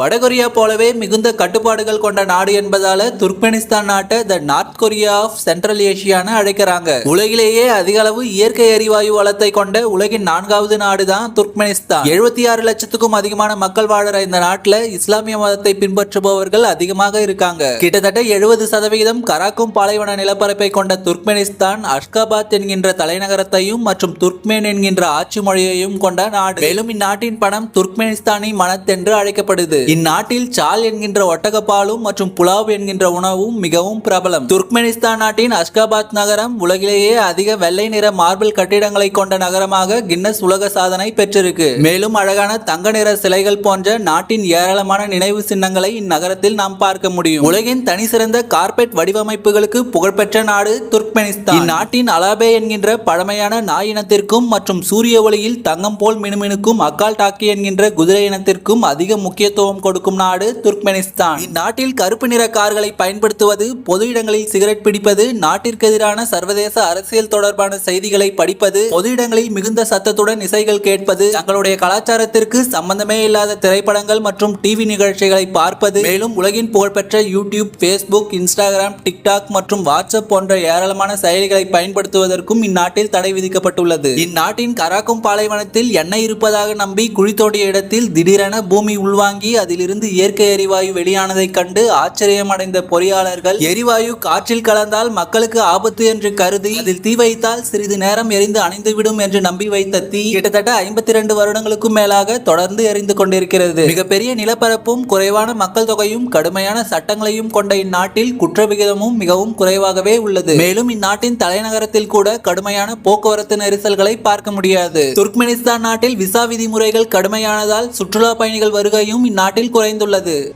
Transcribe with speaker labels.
Speaker 1: வடகொரியா போலவே மிகுந்த கட்டுப்பாடுகள் கொண்ட நாடு என்பதால துர்க்மெனிஸ்தான் நாட்டை the North Korea of Central ஏசியான்னு அழைக்கிறாங்க. உலகிலேயே அதிக அளவு இயற்கை எரிவாயு வளத்தை கொண்ட உலகின் நான்காவது நாடு தான் துர்க்மெனிஸ்தான். எழுபத்தி ஆறு லட்சத்துக்கும் அதிகமான மக்கள் வாழற இந்த நாட்டில் இஸ்லாமிய மதத்தை பின்பற்றுபவர்கள் அதிகமாக இருக்காங்க. கிட்டத்தட்ட எழுபது சதவிகிதம் கராக்கும் பாலைவன நிலப்பரப்பை கொண்ட துர்க்மெனிஸ்தான் அஷ்காபாத் என்கின்ற தலைநகரத்தையும் மற்றும் துர்க்மேன் என்கின்ற ஆட்சி மொழியையும் கொண்ட நாடு. மேலும் இந்நாட்டின் பணம் துர்க்மெனிஸ்தானி மனத்தென்று அழைக்கப்படுது. இந்நாட்டில் சால் என்கின்ற ஒட்டகப்பாலும் மற்றும் புலாவ் என்கின்ற உணவும் மிகவும் பிரபலம். துர்க்மெனிஸ்தான் நாட்டின் அஷ்காபாத் நகரம் உலகிலேயே அதிக வெள்ளை நிற மார்பிள் கட்டிடங்களை கொண்ட நகரமாக கின்னஸ் உலக சாதனை பெற்றிருக்கு. மேலும் அழகான தங்க நிற சிலைகள் போன்ற நாட்டின் ஏராளமான நினைவு சின்னங்களை இந்நகரத்தில் நாம் பார்க்க முடியும். உலகின் தனி சிறந்த கார்பெட் வடிவமைப்புகளுக்கு புகழ்பெற்ற நாடு துர்க்மெனிஸ்தான். இந்நாட்டின் அலாபே என்கின்ற பழமையான நாய் இனத்திற்கும் மற்றும் சூரிய ஒளியில் தங்கம் போல் மினுமினுக்கும் அக்கால் டாக்கி என்கின்ற குதிரை இனத்திற்கும் அதிக முக்கியத்துவம் கொடுக்கும் நாடு துர்க்மெனிஸ்தான். இந்நாட்டில் கருப்பு நிற கார்களை பயன்படுத்துவது பொது இடங்களில் சிகரெட் பிடிப்பது நாட்டிற்கு எதிரான சர்வதேச அரசியல் தொடர்பான செய்திகளை படிப்பது பொது இடங்களில் மிகுந்த சத்தத்துடன் இசைகள் கேட்பது தங்களுடைய கலாச்சாரத்திற்கு சம்பந்தமே இல்லாத திரைப்படங்கள் மற்றும் டிவி நிகழ்ச்சிகளை பார்ப்பது மேலும் உலகின் புகழ்பெற்ற யூடியூப் ஃபேஸ்புக் இன்ஸ்டாகிராம் டிக்டாக் மற்றும் வாட்ஸ்அப் போன்ற ஏராளமான செயலிகளை பயன்படுத்துவதற்கும் இந்நாட்டில் தடை விதிக்கப்பட்டுள்ளது. இந்நாட்டின் கராக்கும் பாலைவனத்தில் எண்ணெய் இருப்பதாக நம்பி குழி தோண்டிய இடத்தில் திடீரென பூமி உள்வாங்கி அதிலிருந்து இயற்கை எரிவாயு வெளியானதைக் கண்டு ஆச்சரியமடைந்த பொறியாளர்கள் எரிவாயு காற்றில் கலந்தால் மக்களுக்கு ஆபத்து என்று கருதி அதில் தீ வைத்தால் சிறிது நேரம் எரிந்து அணைந்துவிடும் என்று நம்பி வைத்த தீ கிட்டத்தட்ட ஐம்பத்தி இரண்டு வருடங்களுக்கும் மேலாக தொடர்ந்து எரிந்து கொண்டிருக்கிறது. மிகப்பெரிய நிலப்பரப்பும் குறைவான மக்கள் தொகையும் கடுமையான சட்டங்களையும் கொண்ட இந்நாட்டில் குற்ற விகிதமும் மிகவும் குறைவாகவே உள்ளது. மேலும் இந்நாட்டின் தலைநகரத்தில் கூட கடுமையான போக்குவரத்து நெரிசல்களை பார்க்க முடியாது. துர்க்மெனிஸ்தான் நாட்டில் விசா விதிமுறைகள் கடுமையானதால் சுற்றுலா பயணிகள் வருகையும் இந்நாட்டில் குறைந்துள்ளது.